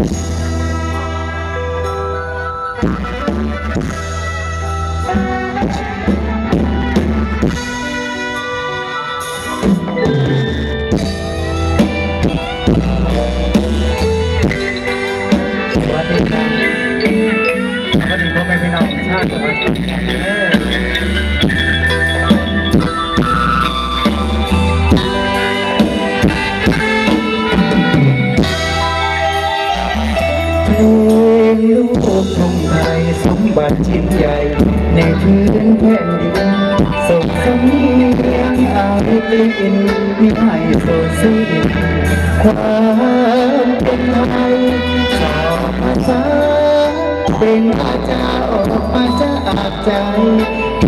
สวัสดีครับสวัสดีพ่อ บัติชิ้นใหญ่ในพื้นแผ่นดินส่งสำเนียงอาลิปินมิให้โซสิ้นความเป็นไทยชอบภาษาเป็นอาจาออกมาจาใจ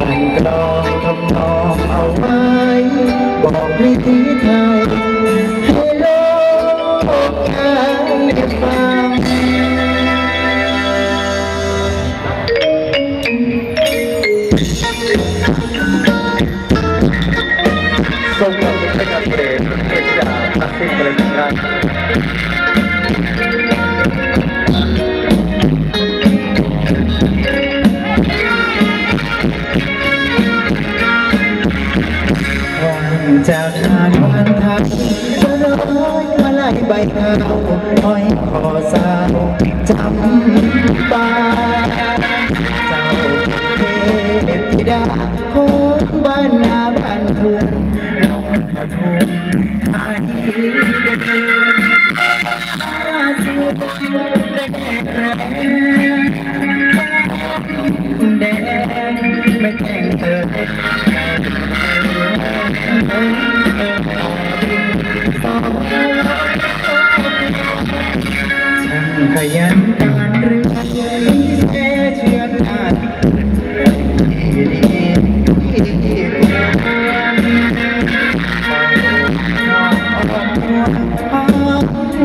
มันกลองทำนองเอาไว้บอกวิธีไทย ส่งเราไปกับเพลงเพลงจากตัดสินเพลงกันวันจากงานวันทักก็ร้อยมาไล่ใบขาวห้อยคอสาวจำปาเจ้าเท พธิดาของบ้านนาบ้านเพื่อนลงกระทงไอ้เดินราสูแดงแดงไม่แข่งเธอ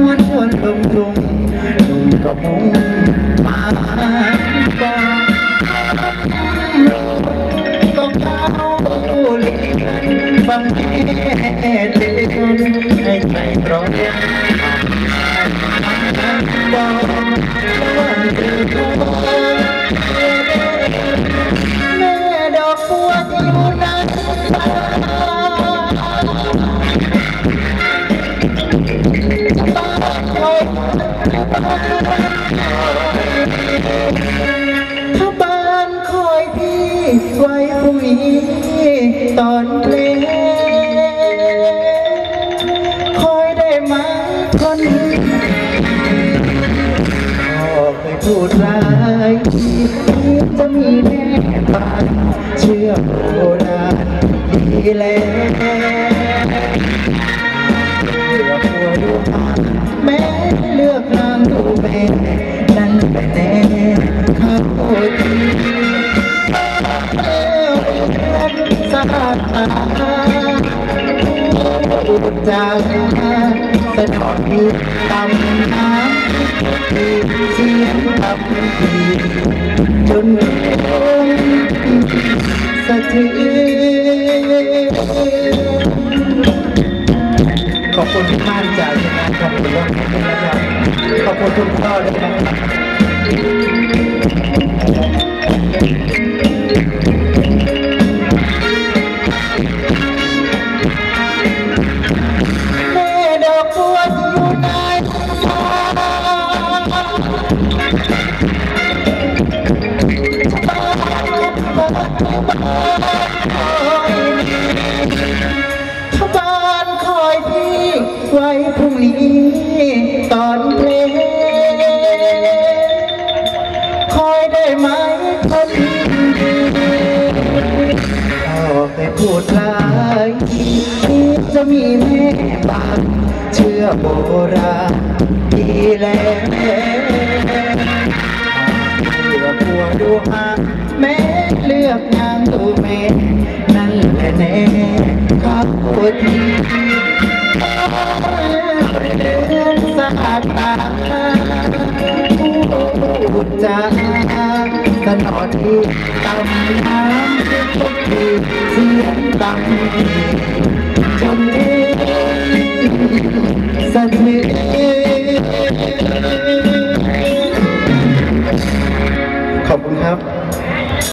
วรชวนลงทุงลุงก็มุ่งมาบ้านต้องเข้าเรียนฟังแค่เตือนให้ใจร้อนแม่ดอกบัวที่อยู่นั้น ถ้าบ้านคอยพี่ไว้พรุ่งนี้ตอนเพลงคอยได้ไหมคนนี้พ่อเคยพูดร้ายจะมีแม่บ้านเชื่อโบราณดีแล้ว อุจจาระสะดอบีตำน้ำเสียงตับทีจนสะเทือนขอบคุณที่มากจากงานขอบคุณมากนะครับขอบคุณทุกข้อด้วยนะครับ ถ้าบ้านคอยพี่ไว้พรุ่งนี้ตอนเพลงคอยได้ไหมคนดีพ่อไปพูดร้ายที่จะมีแม่บานเชื่อโบราณดีแล้ว นางดูแม่นั่นแหละแน่ขอบครับคนดีสะอาดตาพูดจาตลอที่ตำน้ำทุกทีเสียงตำจนเอ็นสะ